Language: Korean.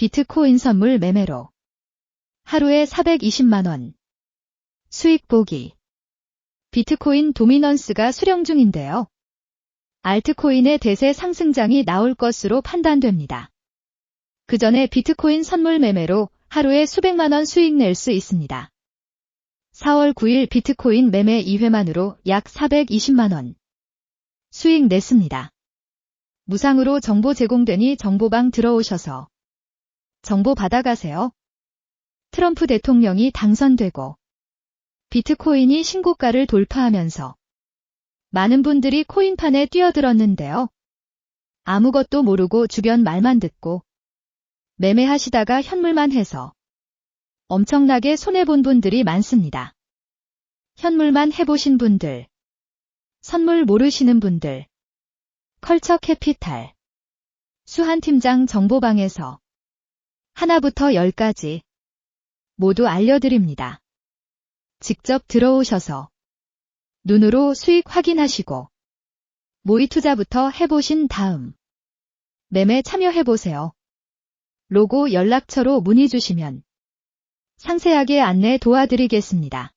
비트코인 선물 매매로 하루에 420만원 수익 보기 비트코인 도미넌스가 수령 중인데요. 알트코인의 대세 상승장이 나올 것으로 판단됩니다. 그 전에 비트코인 선물 매매로 하루에 수백만 원 수익 낼 수 있습니다. 4월 9일 비트코인 매매 2회만으로 약 420만 원 수익 냈습니다. 무상으로 정보 제공되니 정보방 들어오셔서 정보 받아가세요. 트럼프 대통령이 당선되고 비트코인이 신고가를 돌파하면서 많은 분들이 코인판에 뛰어들었는데요. 아무것도 모르고 주변 말만 듣고 매매하시다가 현물만 해서 엄청나게 손해본 분들이 많습니다. 현물만 해보신 분들, 선물 모르시는 분들, 컬처 캐피탈, 수한 팀장 정보방에서 하나부터 열까지 모두 알려드립니다. 직접 들어오셔서 눈으로 수익 확인하시고 모의 투자부터 해보신 다음 매매 참여해보세요. 로고 연락처로 문의 주시면 상세하게 안내 도와드리겠습니다.